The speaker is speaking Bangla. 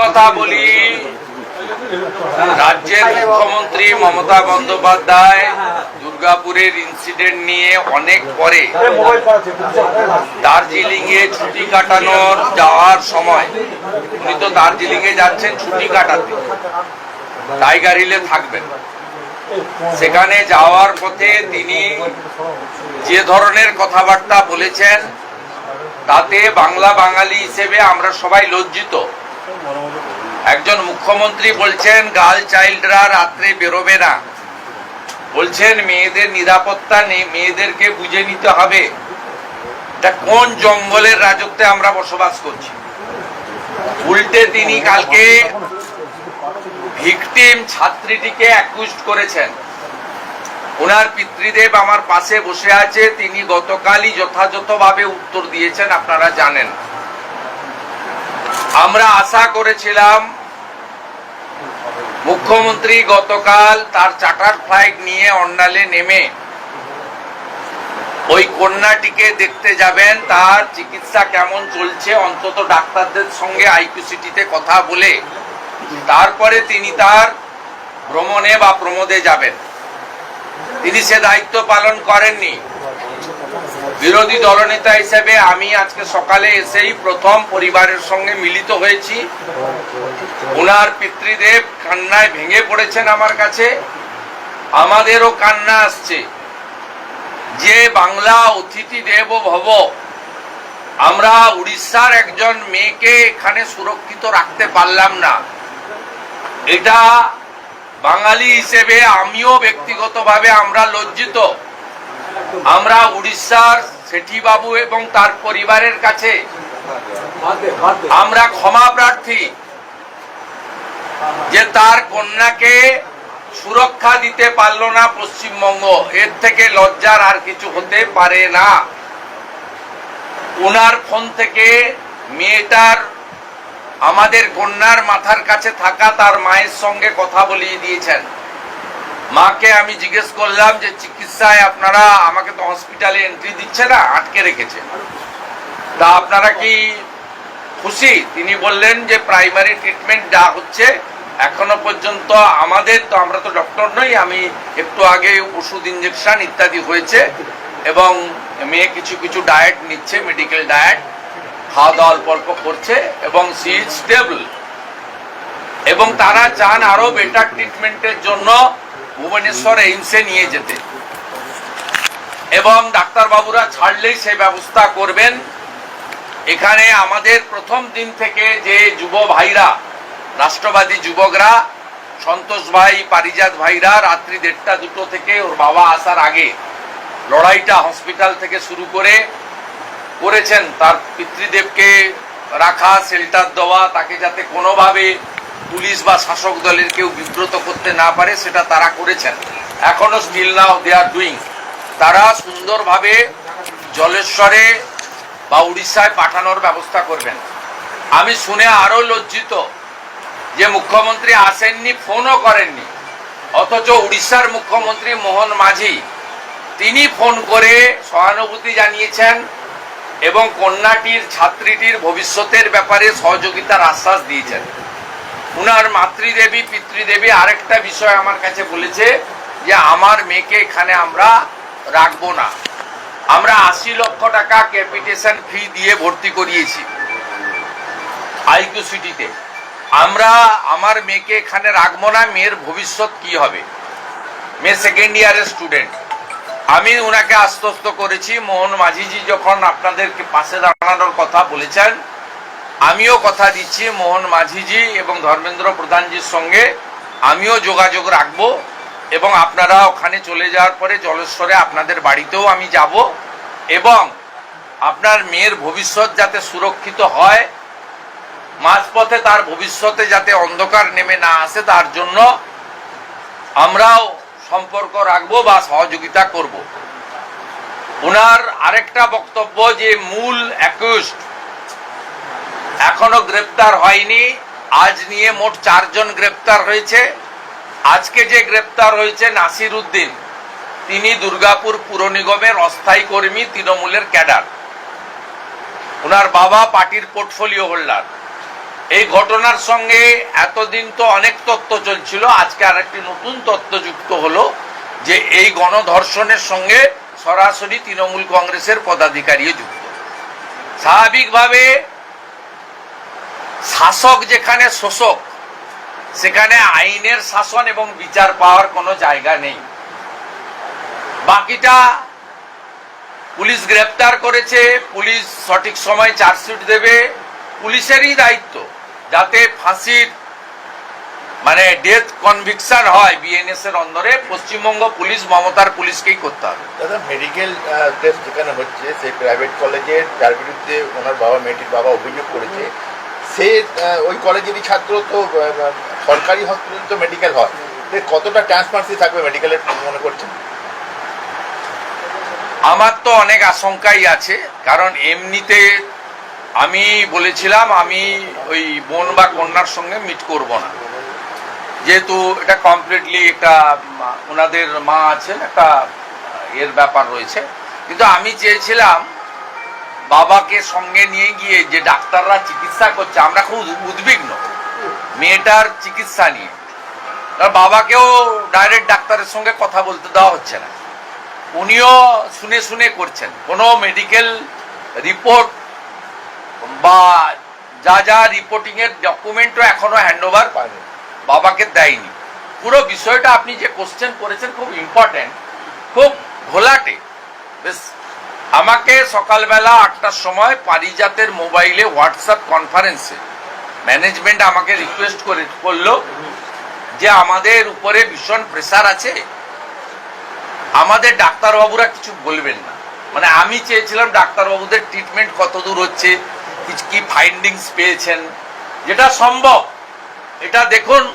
কথা বলি। রাজ্যের মুখ্যমন্ত্রী মমতা বন্দ্যোপাধ্যায় দুর্গাপুরের ইনসিডেন্ট নিয়ে অনেক পরে দার্জিলিং এ ছুটি কাটানোর যাওয়ার সময় উনি তো দার্জিলিং এ যাচ্ছেন ছুটি কাটাতে। টাইগার হিলে থাকবেন। সেখানে যাওয়ার পথে তিনি যে ধরনের কথাবার্তা বলেছেন, তাতে বাংলা বাঙালি হিসেবে আমরা সবাই লজ্জিত। একজন মুখ্যমন্ত্রী বলছেন গার্ল চাইল্ডরা রাত্রে বেরোবে না। বলছেন, মেয়েদের নিরাপত্তা নেই, মেয়েদেরকে বুঝে নিতে হবে। কোন জঙ্গলের রাজত্বে আমরা বসবাস করছি? উল্টে তিনি কালকে ভিকটিম ছাত্রীটিকে অ্যাকুজড করেছেন। ওনার পিতৃদেব আমার পাশে বসে আছে, তিনি গতকালই যথাযথভাবে উত্তর দিয়েছেন, আপনারা জানেন। আমরা আশা করেছিলাম মুখ্যমন্ত্রী গতকাল তার চার্টার ফ্লাইট নিয়ে অন্ডালে নেমে ওই কন্যাটিকে দেখতে যাবেন, তার চিকিৎসা কেমন চলছে, অন্তত ডাক্তারদের সঙ্গে আইকিউসিটিতে কথা বলে তারপরে তিনি তার ভ্রমণে বা প্রমোদে যাবেন। তিনি সে দায়িত্ব পালন করেননি। বিরোধী দলনেতা হিসেবে আমি আজকে সকালে এসেই প্রথম পরিবারের সঙ্গে মিলিত হয়েছি। ওনার পিতৃদেব কান্নায় ভেঙে পড়েছেন আমার কাছে। আমাদেরও কান্না আসছে। যে বাংলা অতিথি দেব ভব, আমরা উড়িষ্যার একজন মেয়েকে এখানে সুরক্ষিত রাখতে পারলাম না। এটা বাঙালি হিসেবে আমিও ব্যক্তিগতভাবে আমরা লজ্জিত। আমরা উড়িষ্যার সেঠিবাবু এবং তার পরিবারের কাছে আমরা ক্ষমা প্রার্থী যে তার কন্যাকে সুরক্ষা দিতে পারল না পশ্চিমবঙ্গ এর থেকে লজ্জার আর কিছু হতে পারে না। ওনার ফোন থেকে মেয়েটার আমাদের কন্যার মাথার কাছে থাকা তার মায়ের সঙ্গে কথা বলিয়ে দিয়েছেন। মাকে আমি জিজ্ঞেস করলাম যে, চিকিৎসায় আপনারা আমাকে তো হসপিটালে এন্ট্রি দিচ্ছে না, আটকে রেখেছে। তা আপনারা কি খুশি? তিনি বললেন যে প্রাইমারি ট্রিটমেন্ট যা হচ্ছে, এখনও পর্যন্ত আমাদের তো, আমরা তো ডক্টর নই, আমি একটু আগে ওষুধ ইঞ্জেকশন ইত্যাদি হয়েছে এবং মেয়ে কিছু কিছু ডায়েট নিচ্ছে মেডিকেল ডায়েট খাওয়া দাওয়া অল্প অল্প করছে এবং সি ইজ স্টেবল এবং তারা চান আরও বেটার ট্রিটমেন্টের জন্য ভুবনেশ্বর এইমসে নিয়ে যেতে। এবং ডাক্তারবাবুরা ছাড়লেই সে ব্যবস্থা করবেন। এখানে আমাদের প্রথম দিন থেকে যে যুব ভাইরা, রাষ্ট্রবাদী যুবকরা, সন্তোষ ভাই, পারিজাত ভাইরা রাত্রি দেড়টা দুটো থেকে ওর বাবা আসার আগে লড়াইটা হসপিটাল থেকে শুরু করে করেছেন। তার পিতৃদেবকে রাখা, শেল্টার দেওয়া, তাকে যাতে কোনোভাবে পুলিশ বা শাসক দলের কেউ বিব্রত করতে না পারে, সেটা তারা করেছেন। এখনও still now they are doing তারা সুন্দরভাবে জলেশ্বরে বা উড়িষ্যায় পাঠানোর ব্যবস্থা করবেন। আমি শুনে আরও লজ্জিত যে মুখ্যমন্ত্রী আসেননি, ফোনও করেননি। অথচ উড়িষ্যার মুখ্যমন্ত্রী মোহন মাঝি, তিনি ফোন করে সহানুভূতি জানিয়েছেন এবং কন্যাটির, ছাত্রীটির ভবিষ্যতের ব্যাপারে সহযোগিতার আশ্বাস দিয়েছেন। উনার মাতৃদেবী, পিতৃদেবী আরেকটা বিষয় আমার কাছে বলেছে যে আমার মেয়েকে এখানে আমরা রাখব না। আমরা আশি লক্ষ টাকা ক্যাপিটেশন ফি দিয়ে ভর্তি করিয়েছি আইকিউ সিটিতে। আমরা আমার মেয়েকে এখানে রাখব না, মেয়ের ভবিষ্যৎ কি হবে? মেয়ে সেকেন্ড ইয়ারের স্টুডেন্ট আমি ওনাকে আশ্বস্ত করেছি, মোহন মাঝিজি যখন আপনাদেরকে পাশে দাঁড়ানোর কথা বলেছেন আমিও কথা দিচ্ছি মোহন মাঝিজি এবং ধর্মেন্দ্র প্রধানজির সঙ্গে। আমিও যোগাযোগ রাখব এবং আপনারা ওখানে চলে যাওয়ার পরে জলেশ্বরে আপনাদের বাড়িতেও আমি যাব এবং আপনার মেয়ের ভবিষ্যৎ যাতে সুরক্ষিত হয়, মাঝপথে তার ভবিষ্যতে যাতে অন্ধকার নেমে না আসে, তার জন্য আমরাও সম্পর্ক রাখব বা সহযোগিতা করব। ওনার আরেকটা বক্তব্য যে মূল অ্যাকিউজড এখনও গ্রেপ্তার হয়নি। আজ নিয়ে মোট চারজন গ্রেপ্তার হয়েছে। আজকে যে গ্রেপ্তার হয়েছে নাসির উদ্দিন, তিনি দুর্গাপুর পুর নিগমের অস্থায়ী কর্মী তৃণমূলের ক্যাডার। ওনার বাবা পার্টির পোর্টফোলিও হোল্ডার। এই ঘটনার সঙ্গে এতদিন তো অনেক তত্ত্ব চলছিল, আজকে আরেকটি নতুন তত্ত্ব যুক্ত হলো যে এই গণধর্ষণের সঙ্গে সরাসরি তৃণমূল কংগ্রেসের পদাধিকারীও যুক্ত। স্বাভাবিকভাবে শাসক যেখানে শোষক, সেখানে আইনের শাসন এবং বিচার পাওয়ার কোনো জায়গা নেই। বাকিটা পুলিশ গ্রেপ্তার করেছে, পুলিশ সঠিক সময় চার্জশিট দেবে, পুলিশেরই দায়িত্ব যাতে ফাঁসির মানে ডেথ কনভিকশন হয় বিএনএস এর অন্দরে, পশ্চিমবঙ্গ পুলিশ, মমতার পুলিশকেই করতে হবে। দাদা মেডিকেল টেস্ট যেখানে হচ্ছে, সেই প্রাইভেট কলেজের যার বিরুদ্ধে ওনার বাবা, মেয়েটির বাবা অভিযোগ করেছে সে ওই কলেজেরই ছাত্র তো সরকারি হসপিটাল তো মেডিকেল হয়। কতটা ট্রান্সপারেন্সি থাকবে মেডিকেলের মনে করছেন আমার তো অনেক আশঙ্কাই আছে, কারণ এমনিতে আমি বলেছিলাম আমি ওই বোন বা কন্যার সঙ্গে মিট করব না। যেহেতু এটা কমপ্লিটলি একটা ওনাদের মা আছেন, একটা, এর ব্যাপার রয়েছে। কিন্তু আমি চেয়েছিলাম বাবাকে সঙ্গে নিয়ে গিয়ে যে ডাক্তাররা চিকিৎসা করছে, আমরা খুব উদ্বিগ্ন। মেয়েটার চিকিৎসা নিয়ে। বাবাকেও ডাইরেক্ট ডাক্তারের সঙ্গে কথা বলতে দেওয়া হচ্ছে না। উনিও শুনে শুনে করছেন। কোনো মেডিকেল রিপোর্ট বা যা যা রিপোর্টিং এর ডকুমেন্টও এখনও হ্যান্ড ওভার বাবাকে দেয়নি। পুরো বিষয়টা আপনি যে কোশ্চেন করেছেন খুব ইম্পর্টেন্ট খুব ঘোলাটে। বেশ আমাকে সকালবেলা আটটার সময় পারিজাতের মোবাইলে হোয়াটসঅ্যাপ কনফারেন্সে ম্যানেজমেন্ট আমাকে রিকোয়েস্ট করে, করল যে আমাদের উপরে ভীষণ প্রেসার আছে। আমাদের ডাক্তারবাবুরা কিছু বলবেন না। মানে আমি চেয়েছিলাম ডাক্তারবাবুদের ট্রিটমেন্ট কত দূর হচ্ছে, কি ফাইন্ডিংস পেয়েছেন। যেটা সম্ভব, এটা দেখুন।